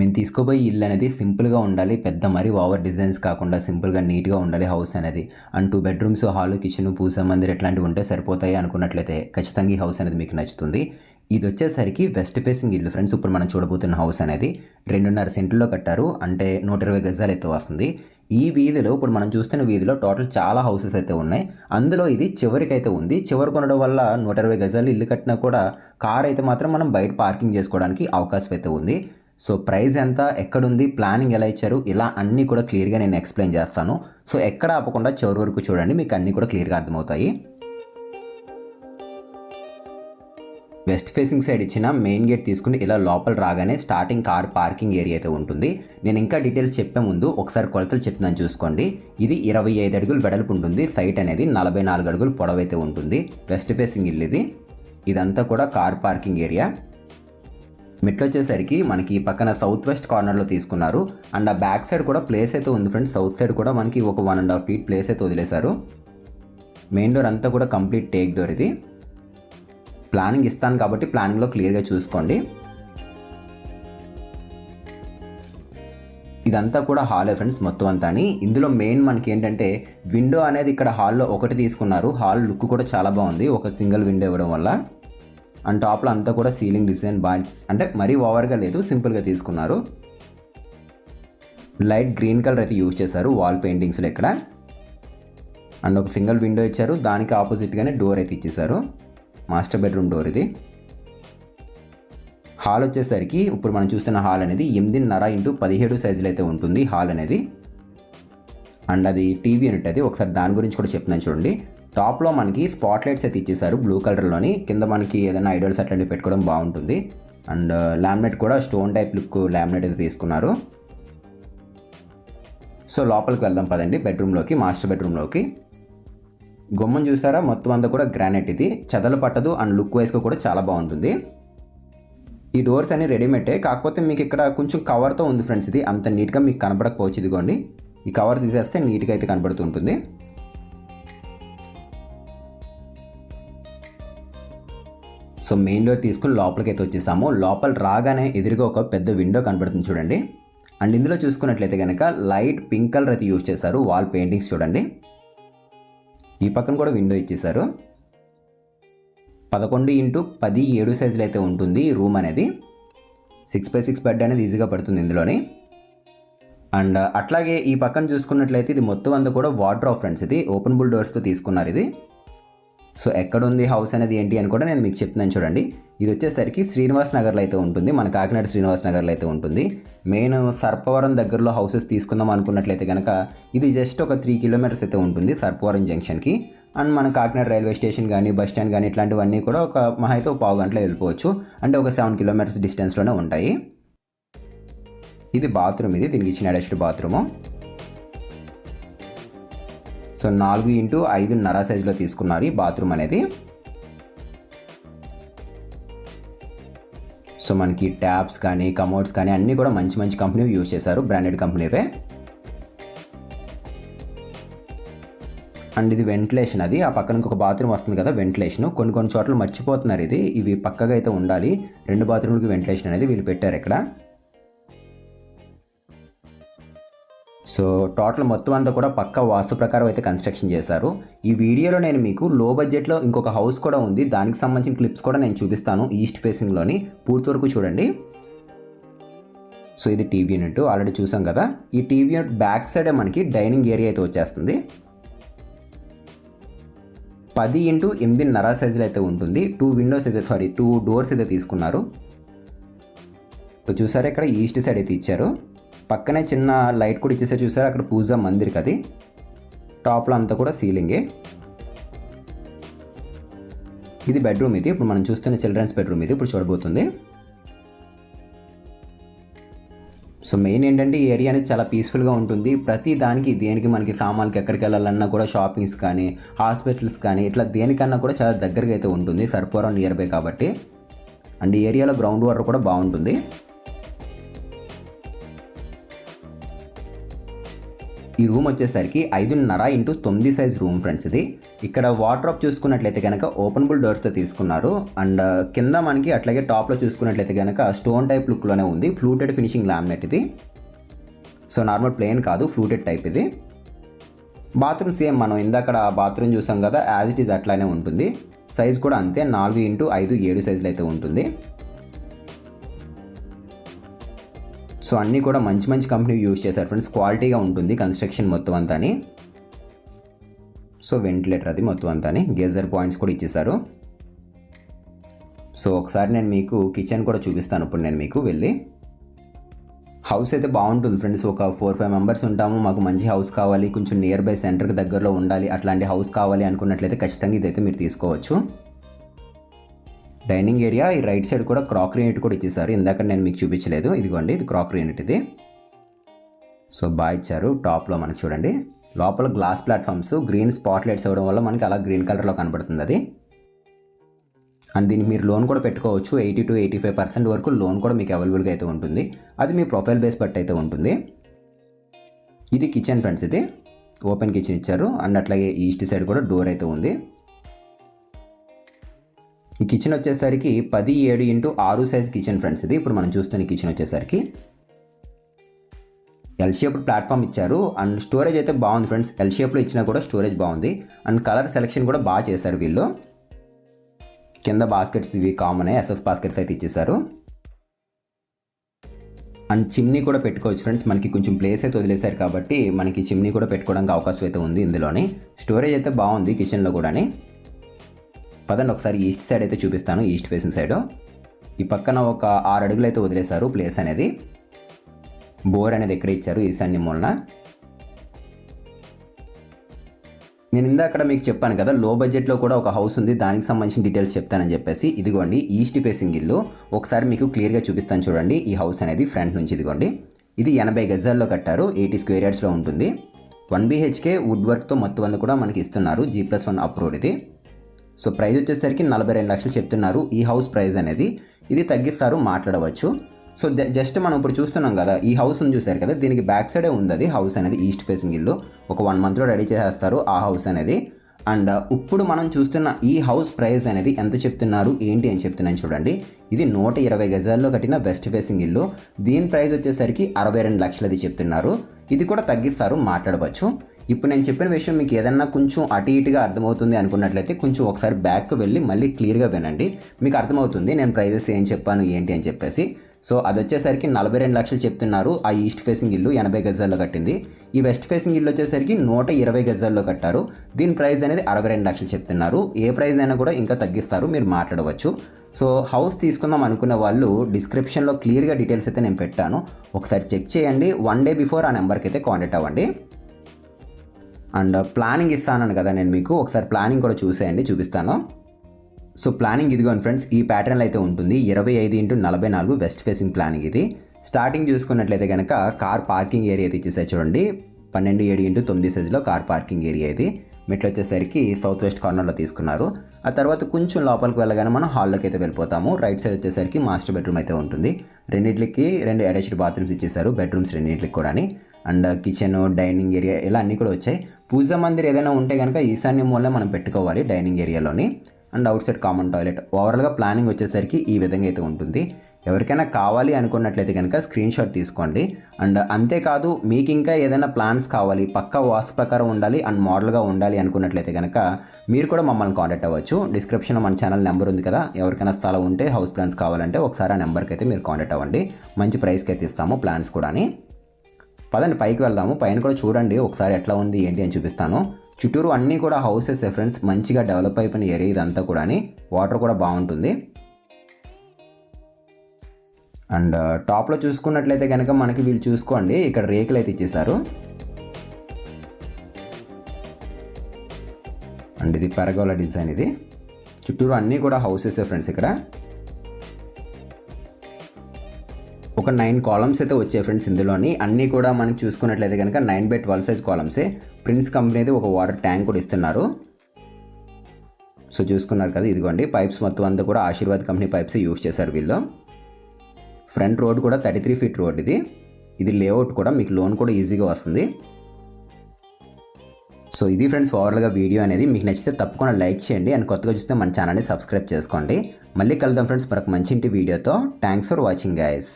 మేము తీసుకోబోయే ఇల్లు అనేది సింపుల్గా ఉండాలి పెద్ద మరీ ఓవర్ డిజైన్స్ కాకుండా సింపుల్గా నీట్గా ఉండాలి హౌస్ అనేది. And two bedrooms hall kitchen pooja mandir ఇట్లాంటివి ఉంటే సరిపోతాయి అనుకున్నట్లయితే ఖచ్చితంగా ఈ హౌస్ అనేది మీకు నచ్చుతుంది. ఇది వచ్చేసరికి వెస్ట్ ఫేసింగ్ ఇల్లు ఫ్రెండ్స్ ఇప్పుడు మనం చూడబోతున్న హౌస్ అనేది. రెండున్నర సెంట్లో కట్టారు అంటే నూట ఇరవై గజాలు అయితే వస్తుంది. ఈ వీధిలో ఇప్పుడు మనం చూస్తున్న వీధిలో టోటల్ చాలా హౌసెస్ అయితే ఉన్నాయి. అందులో ఇది చివరికైతే ఉంది. చివరి కొనడం వల్ల నూట ఇరవై గజాలు ఇల్లు కట్టినా కూడా కార్ అయితే మాత్రం మనం బయట పార్కింగ్ చేసుకోవడానికి అవకాశం అయితే ఉంది. సో ప్రైస్ ఎంత ఎక్కడుంది ప్లానింగ్ ఎలా ఇచ్చారు ఇలా అన్నీ కూడా క్లియర్గా నేను ఎక్స్ప్లెయిన్ చేస్తాను. సో ఎక్కడ ఆపకుండా చివరి వరకు చూడండి మీకు అన్నీ కూడా క్లియర్గా అర్థమవుతాయి. వెస్ట్ ఫేసింగ్ సైడ్ ఇచ్చిన మెయిన్ గేట్ తీసుకుని ఇలా లోపల రాగానే స్టార్టింగ్ కార్ పార్కింగ్ ఏరియా అయితే ఉంటుంది. నేను ఇంకా డీటెయిల్స్ చెప్పే ముందు ఒకసారి కొలతలు చెప్తున్నాను చూసుకోండి. ఇది ఇరవై ఐదు అడుగులు వెడల్పు ఉంటుంది. సైట్ అనేది నలభై నాలుగు అడుగులు పొడవైతే ఉంటుంది. వెస్ట్ ఫేసింగ్ ఇల్లు ఇది. ఇదంతా కూడా కార్ పార్కింగ్ ఏరియా. మెట్లు వచ్చేసరికి మనకి పక్కన సౌత్ వెస్ట్ కార్నర్లో తీసుకున్నారు. అండ్ ఆ బ్యాక్ సైడ్ కూడా ప్లేస్ అయితే ఉంది ఫ్రెండ్స్ సౌత్ సైడ్ కూడా మనకి ఒక one and half feet place అయితే వదిలేశారు. మెయిన్ డోర్ అంతా కూడా కంప్లీట్ టేక్ డోర్ ఇది. ప్లానింగ్ ఇస్తాను కాబట్టి ప్లానింగ్లో క్లియర్గా చూసుకోండి. ఇదంతా కూడా హాలే ఫ్రెండ్స్ మొత్తం అంతాని. ఇందులో మెయిన్ మనకి ఏంటంటే విండో అనేది ఇక్కడ హాల్లో ఒకటి తీసుకున్నారు. హాల్ లుక్ కూడా చాలా బాగుంది. ఒక సింగిల్ విండో ఇవ్వడం వల్ల. అండ్ టాప్లో అంతా కూడా సీలింగ్ డిజైన్ బాగా అంటే మరీ ఓవర్గా లేదు సింపుల్గా తీసుకున్నారు. లైట్ గ్రీన్ కలర్ అయితే యూజ్ చేశారు వాల్ పెయింటింగ్స్లో ఇక్కడ. అండ్ ఒక సింగిల్ విండో ఇచ్చారు దానికి ఆపోజిట్గానే డోర్ అయితే ఇచ్చేసారు మాస్టర్ బెడ్రూమ్ డోర్ ఇది. హాల్ వచ్చేసరికి ఇప్పుడు మనం చూస్తున్న హాల్ అనేది ఎనిమిదిన్నర ఇంటూ పదిహేడు సైజులు అయితే ఉంటుంది హాల్ అనేది. అండ్ అది టీవీ యూనిట్ అది ఒకసారి దాని గురించి కూడా చెప్తున్నాను చూడండి. టాప్లో మనకి స్పాట్ లైట్స్ అయితే ఇచ్చేసారు బ్లూ కలర్లోని కింద మనకి ఏదైనా ఐడల్స్ అట్లాంటివి పెట్టుకోవడం బాగుంటుంది. అండ్ uh, లామినేట్ కూడా స్టోన్ టైప్ లుక్ ల్యామినేట్ అయితే తీసుకున్నారు. సో లోపలికి వెళ్దాం పదండి బెడ్రూమ్లోకి మాస్టర్ బెడ్రూమ్లోకి గుమ్మం చూసారా? మొత్తం అంతా కూడా గ్రానైట్ ఇది. చెదలు పట్టదు అండ్ లుక్ వైజ్గా కూడా చాలా బాగుంటుంది. ఈ డోర్స్ అన్ని రెడీమేడే కాకపోతే మీకు ఇక్కడ కొంచెం కవర్తో ఉంది ఫ్రెండ్స్ ఇది. అంత నీట్గా మీకు కనపడకపోవచ్చు ఇదిగోండి. ఈ కవర్ తీసేస్తే నీట్గా అయితే కనబడుతుంటుంది సో మెయిన్ డోర్ తీసుకుని లోపలికి అయితే వచ్చేసాము. లోపల రాగానే ఎదురుగా ఒక పెద్ద విండో కనబడుతుంది చూడండి. అండ్ ఇందులో చూసుకున్నట్లయితే కనుక లైట్ పింక్ కలర్ అయితే యూజ్ చేశారు. వాల్ పెయింటింగ్స్ చూడండి. ఈ పక్కన కూడా విండో ఇచ్చేశారు. పదకొండు ఇంటూ పది ఏడు సైజులు అయితే ఉంటుంది రూమ్ అనేది. సిక్స్ బై సిక్స్ బెడ్ అనేది ఈజీగా పడుతుంది ఇందులోని. అండ్ అట్లాగే ఈ పక్కన చూసుకున్నట్లయితే ఇది మొత్తం అంతా కూడా వాటర్ ఆఫ్ ఫ్రెండ్స్ ఇది. ఓపెన్ బుల్ డోర్స్తో తీసుకున్నారు ఇది. సో ఎక్కడుంది హౌస్ అనేది ఏంటి అని కూడా నేను మీకు చెప్తున్నాను చూడండి. ఇది వచ్చేసరికి శ్రీనివాస్ నగర్లో అయితే ఉంటుంది. మన కాకినాడ శ్రీనివాస్ నగర్లో అయితే ఉంటుంది. మెయిన్ సర్పవరం దగ్గరలో హౌసెస్ తీసుకుందాం అనుకున్నట్లయితే కనుక ఇది జస్ట్ ఒక త్రీ కిలోమీటర్స్ అయితే ఉంటుంది సర్పవరం జంక్షన్కి. అండ్ మన కాకినాడ రైల్వే స్టేషన్ కానీ బస్ స్టాండ్ కానీ ఇట్లాంటివన్నీ కూడా ఒక మహా అయితే ఒక పావు గంటలో వెళ్ళిపోవచ్చు. అంటే ఒక సెవెన్ కిలోమీటర్స్ డిస్టెన్స్లోనే ఉంటాయి. ఇది బాత్రూమ్ ఇది. దీనికి ఇచ్చిన అటాచ్డ్ బాత్రూము. సో నాలుగు ఇంటూ ఐదున్నర సైజులో తీసుకున్నారు ఈ బాత్రూమ్ అనేది. సో మనకి ట్యాప్స్ కానీ కమోడ్స్ కానీ అన్నీ కూడా మంచి మంచి కంపెనీ యూజ్ చేశారు. బ్రాండెడ్ కంపెనీవే. అండ్ ఇది వెంటిలేషన్ అది. ఆ పక్కన ఇంకొక బాత్రూమ్ వస్తుంది కదా వెంటిలేషన్. కొన్ని కొన్ని చోట్ల మర్చిపోతున్నారు ఇది. ఇవి పక్కగా అయితే ఉండాలి. రెండు బాత్రూమ్లకి వెంటిలేషన్ అనేది వీళ్ళు పెట్టారు ఇక్కడ. సో టోటల్ మొత్తం అంతా కూడా పక్క వాస్తు ప్రకారం అయితే కన్స్ట్రక్షన్ చేశారు. ఈ వీడియోలో నేను మీకు లో బడ్జెట్లో ఇంకొక హౌస్ కూడా ఉంది. దానికి సంబంధించిన క్లిప్స్ కూడా నేను చూపిస్తాను ఈస్ట్ ఫేసింగ్లోని పూర్తి వరకు చూడండి. సో ఇది టీవీ యూనిట్ ఆల్రెడీ చూసాం కదా. ఈ టీవీ యూనిట్ బ్యాక్ సైడే మనకి డైనింగ్ ఏరియా అయితే వచ్చేస్తుంది. పది ఇంటూ ఎనిమిదిన్నర సైజులు అయితే ఉంటుంది. టూ విండోస్ అయితే సారీ టూ డోర్స్ అయితే తీసుకున్నారు. చూసారా ఇక్కడ ఈస్ట్ సైడ్ అయితే ఇచ్చారు. పక్కనే చిన్న లైట్ కూడా ఇచ్చేసారు చూసారు? అక్కడ పూజా మందిర్కి అది. టాప్లో అంతా కూడా సీలింగే. ఇది బెడ్రూమ్ ఇది. ఇప్పుడు మనం చూస్తున్న చిల్డ్రన్స్ బెడ్రూమ్ ఇది. ఇప్పుడు చూడబోతుంది. సో మెయిన్ ఏంటంటే ఈ ఏరియా అనేది చాలా పీస్ఫుల్గా ఉంటుంది. ప్రతి దానికి దేనికి మనకి సామాన్లకి ఎక్కడికి వెళ్ళాలన్నా కూడా షాపింగ్స్ కానీ హాస్పిటల్స్ కానీ ఇట్లా దేనికన్నా కూడా చాలా దగ్గరగా అయితే ఉంటుంది. సర్పురం నియర్ బై కాబట్టి. అండ్ ఈ ఏరియాలో గ్రౌండ్ వాటర్ కూడా బాగుంటుంది. ఈ రూమ్ వచ్చేసరికి ఐదున్నర ఇంటూ తొమ్మిది సైజ్ రూమ్ ఫ్రెండ్స్ ఇది. ఇక్కడ వార్డ్రోప్ చూసుకున్నట్లయితే కనుక ఓపెనబుల్ డోర్స్తో తీసుకున్నారు. అండ్ uh, కింద మనకి అట్లాగే టాప్లో చూసుకున్నట్లయితే కనుక స్టోన్ టైప్ లుక్లోనే ఉంది. ఫ్లూటెడ్ ఫినిషింగ్ లామినేట్ ఇది. సో నార్మల్ ప్లేన్ కాదు ఫ్లూటెడ్ టైప్ ఇది. బాత్రూమ్ సేమ్ మనం ఇందాక బాత్రూమ్ చూసాం కదా యాజ్ ఇట్ ఈజ్ అట్లానే ఉంటుంది. సైజ్ కూడా అంతే నాలుగు ఇంటూ ఐదు ఏడు సైజులు అయితే ఉంటుంది. సో అన్నీ కూడా మంచి మంచి కంపెనీ యూజ్ చేశారు ఫ్రెండ్స్. క్వాలిటీగా ఉంటుంది కన్స్ట్రక్షన్ మొత్తం అంతాని. సో వెంటిలేటర్ అది మొత్తం అంతాని. గేజర్ పాయింట్స్ కూడా ఇచ్చేశారు. సో ఒకసారి నేను మీకు కిచెన్ కూడా చూపిస్తాను. ఇప్పుడు నేను మీకు వెళ్ళి. హౌస్ అయితే బాగుంటుంది ఫ్రెండ్స్. ఒక ఫోర్ ఫైవ్ మెంబర్స్ ఉంటాము. మాకు మంచి హౌస్ కావాలి. కొంచెం నియర్ బై సెంటర్కి దగ్గరలో ఉండాలి. అట్లాంటి హౌస్ కావాలి అనుకున్నట్లయితే ఖచ్చితంగా ఇదైతే మీరు తీసుకోవచ్చు. డైనింగ్ ఏరియా ఈ రైట్ సైడ్ కూడా క్రాకరీ యూనిట్ కూడా ఇచ్చేసారు ఇందాక నేను మీకు చూపించలేదు. ఇదిగోండి ఇది క్రాకరీ యూనిట్ ఇది. సో బాగా ఇచ్చారు. టాప్లో మనకు చూడండి. లోపల glass platforms green spot lights ఇవ్వడం వల్ల మనకి అలా గ్రీన్ కలర్లో కనబడుతుంది అది. అండ్ దీన్ని మీరు లోన్ కూడా పెట్టుకోవచ్చు. Eighty to eighty five percent వరకు లోన్ కూడా మీకు అవైలబుల్గా అయితే ఉంటుంది. అది మీ ప్రొఫైల్ బేస్ బట్టి అయితే ఉంటుంది. ఇది కిచెన్ ఫ్రెండ్స్ ఇది. ఓపెన్ కిచెన్ ఇచ్చారు. అండ్ అట్లాగే ఈస్ట్ సైడ్ కూడా డోర్ అయితే ఉంది. ఈ కిచెన్ వచ్చేసరికి పది ఏడు ఇంటూ ఆరు సైజ్ కిచెన్ ఫ్రెండ్స్ ఇది. ఇప్పుడు మనం చూస్తున్న కిచెన్ వచ్చేసరికి ఎల్ షేప్డ్ ప్లాట్ఫామ్ ఇచ్చారు. అండ్ స్టోరేజ్ అయితే బాగుంది ఫ్రెండ్స్ ఎల్ షేప్లో ఇచ్చినా కూడా స్టోరేజ్ బాగుంది. అండ్ కలర్ సెలెక్షన్ కూడా బాగా చేశారు వీళ్ళు. కింద బాస్కెట్స్ ఇవి కామన్ ఎస్ఎస్ బాస్కెట్స్ అయితే ఇచ్చేసారు అండ్ చిమ్నీ కూడా పెట్టుకోవచ్చు ఫ్రెండ్స్ మనకి కొంచెం ప్లేస్ అయితే వదిలేశారు కాబట్టి మనకి చిమ్నీ కూడా పెట్టుకోవడానికి అవకాశం అయితే ఉంది ఇందులోని. స్టోరేజ్ అయితే బాగుంది కిచెన్లో కూడాని. పదండి ఒకసారి ఈస్ట్ సైడ్ అయితే చూపిస్తాను ఈస్ట్ ఫేసింగ్ సైడ్. ఈ పక్కన ఒక ఆరు అడుగులు అయితే వదిలేశారు ప్లేస్ అనేది. బోర్ అనేది ఎక్కడ ఇచ్చారు? ఈశాన్య మూలన. నేను ఇందా అక్కడ మీకు చెప్పాను కదా లో బడ్జెట్లో కూడా ఒక హౌస్ ఉంది దానికి సంబంధించిన డీటెయిల్స్ చెప్తానని చెప్పేసి. ఇదిగోండి ఈస్ట్ ఫేసింగ్ ఇల్లు. ఒకసారి మీకు క్లియర్గా చూపిస్తాను చూడండి ఈ హౌస్ అనేది ఫ్రంట్ నుంచి ఇదిగోండి. ఇది ఎనభై గజాల్లో కట్టారు ఎయిటీ స్క్వేర్ యార్డ్స్లో ఉంటుంది. వన్ బీహెచ్కే వుడ్ వర్క్తో మొత్తం అంతా కూడా మనకి ఇస్తున్నారు జీ ప్లస్ వన్ అప్రూవ్డ్ ఇది. సో ప్రైజ్ వచ్చేసరికి నలభై రెండు లక్షలు చెప్తున్నారు ఈ హౌస్ ప్రైస్ అనేది. ఇది తగ్గిస్తారు మాట్లాడవచ్చు. సో జస్ట్ మనం ఇప్పుడు చూస్తున్నాం కదా ఈ హౌస్ ఉంది చూసారు కదా దీనికి బ్యాక్ సైడే ఉంది అది హౌస్ అనేది ఈస్ట్ ఫేసింగ్ ఇల్లు. ఒక వన్ మంత్లో రెడీ చేసేస్తారు ఆ హౌస్ అనేది. అండ్ ఇప్పుడు మనం చూస్తున్న ఈ హౌస్ ప్రైస్ అనేది ఎంత చెప్తున్నారు ఏంటి అని చెప్తున్నాను చూడండి. ఇది నూట ఇరవై గజాల్లో కట్టిన వెస్ట్ ఫేసింగ్ ఇల్లు. దీని ప్రైస్ వచ్చేసరికి అరవై రెండు లక్షలది చెప్తున్నారు. ఇది కూడా తగ్గిస్తారు మాట్లాడవచ్చు. ఇప్పుడు నేను చెప్పిన విషయం మీకు ఏదన్నా కొంచెం అటు ఇటుగా అర్థమవుతుంది అనుకున్నట్లయితే కొంచెం ఒకసారి బ్యాక్ వెళ్ళి మళ్ళీ క్లియర్గా వినండి. మీకు అర్థమవుతుంది నేను ప్రైజెస్ ఏం చెప్పాను ఏంటి అని చెప్పేసి. సో అది వచ్చేసరికి నలభై రెండు లక్షలు చెప్తున్నారు. ఆ ఈస్ట్ ఫేసింగ్ ఇల్లు ఎనభై గజాల్లో కట్టింది. ఈ వెస్ట్ ఫేసింగ్ ఇల్లు వచ్చేసరికి నూట ఇరవై గజాల్లో కట్టారు. దీని ప్రైస్ అనేది అరవై రెండు లక్షలు చెప్తున్నారు. ఏ ప్రైస్ అయినా కూడా ఇంకా తగ్గిస్తారు. మీరు మాట్లాడవచ్చు. సో హౌస్ తీసుకుందాం అనుకునే వాళ్ళు డిస్క్రిప్షన్లో క్లియర్గా డీటెయిల్స్ అయితే నేను పెట్టాను. ఒకసారి చెక్ చేయండి. వన్ డే బిఫోర్ ఆ నెంబర్కి అయితే కాంటాక్ట్ అవ్వండి. అండ్ ప్లానింగ్ ఇస్తాను కదా నేను మీకు. ఒకసారి ప్లానింగ్ కూడా చూసేయండి చూపిస్తాను. సో ప్లానింగ్ ఇదిగోండి ఫ్రెండ్స్ ఈ ప్యాటర్న్లో అయితే ఉంటుంది. ఇరవై ఐదు ఇంటూ నలభై నాలుగు వెస్ట్ ఫేసింగ్ ప్లానింగ్ ఇది. స్టార్టింగ్ చూసుకున్నట్లయితే కనుక కార్ పార్కింగ్ ఏరియా అయితే ఇచ్చేసారు చూడండి. పన్నెండు ఏడు ఇంటూ తొమ్మిది సైజులో కార్ పార్కింగ్ ఏరియా ఇది. మెట్లు వచ్చేసరికి సౌత్ వెస్ట్ కార్నర్లో తీసుకున్నారు. ఆ తర్వాత కొంచెం లోపలికి వెళ్ళగానే మనం హాల్లోకి అయితే వెళ్ళిపోతాము. రైట్ సైడ్ వచ్చేసరికి మాస్టర్ బెడ్రూమ్ అయితే ఉంటుంది. రెండింటికి రెండు అటాచ్డ్ బాత్రూమ్స్ ఇచ్చేసారు బెడ్రూమ్స్ రెండింటికి కూడా అండ్ కిచెన్ డైనింగ్ ఏరియా ఇలా అన్నీ కూడా వచ్చాయి. పూజా మందిర్ ఏదైనా ఉంటే కనుక ఈశాన్య మూలనే మనం పెట్టుకోవాలి డైనింగ్ ఏరియాలోని. And out side common toilet. ఓవరాల్గా ప్లానింగ్ వచ్చేసరికి ఈ విధంగా అయితే ఉంటుంది. ఎవరికైనా కావాలి అనుకున్నట్లయితే కనుక స్క్రీన్ షాట్ తీసుకోండి. అండ్ అంతేకాదు మీకు ఇంకా ఏదైనా ప్లాన్స్ కావాలి పక్క వాస్తు ప్రకారం ఉండాలి అండ్ మోడల్గా ఉండాలి అనుకున్నట్లయితే కనుక మీరు కూడా మమ్మల్ని కాంటాక్ట్ అవ్వచ్చు. డిస్క్రిప్షన్లో మన ఛానల్ నెంబర్ ఉంది కదా ఎవరికైనా స్థలం ఉంటే హౌస్ ప్లాన్స్ కావాలంటే ఒకసారి ఆ నెంబర్కి అయితే మీరు కాంటాక్ట్ అవ్వండి. మంచి ప్రైస్కి అయితే ఇస్తాము ప్లాన్స్ కూడాని. పదండి పైకి వెళ్దాము. పైన కూడా చూడండి ఒకసారి ఎట్లా ఉంది ఏంటి అని చూపిస్తాను. చుట్టూరు అన్నీ కూడా హౌసెస్ ఫ్రెండ్స్ మంచిగా డెవలప్ అయిపోయిన ఏరియా ఇదంతా కూడా వాటర్ కూడా బాగుంటుంది. అండ్ టాప్లో చూసుకున్నట్లయితే కనుక మనకి వీళ్ళు చూసుకోండి ఇక్కడ రేకులు అయితే ఇచ్చేసారు అండ్ ఇది పెరగోల డిజైన్ ఇది. చుట్టూరు అన్నీ కూడా హౌసెస్ ఫ్రెండ్స్ ఇక్కడ. ఒక నైన్ కాలమ్స్ అయితే వచ్చాయి ఫ్రెండ్స్ ఇందులోని. అన్నీ కూడా మనం చూసుకున్నట్లయితే కనుక నైన్ బై ట్వెల్వ్ సైజ్ కాలమ్సే ప్రిన్స్ కంపెనీది ఒక వాటర్ ట్యాంక్ కూడా ఇస్తున్నారు. సో చూసుకున్నారు కదా ఇదిగోండి. పైప్స్ మొత్తం అంతా కూడా ఆశీర్వాద్ కంపెనీ పైప్స్ యూజ్ చేశారు వీళ్ళు. ఫ్రంట్ రోడ్ కూడా థర్టీ త్రీ ఫీట్ రోడ్ ఇది. ఇది లేఅవుట్ కూడా మీకు లోన్ కూడా ఈజీగా వస్తుంది. సో ఇది ఫ్రెండ్స్ ఓవరాల్గా వీడియో అనేది. మీకు నచ్చితే తప్పకుండా లైక్ చేయండి. అండ్ కొత్తగా చూస్తే మన ఛానల్ని సబ్స్క్రైబ్ చేసుకోండి. మళ్ళీ కలుద్దాం ఫ్రెండ్స్ మరొక మంచి ఇంటి వీడియోతో థ్యాంక్స్ ఫర్ వాచింగ్ గైస్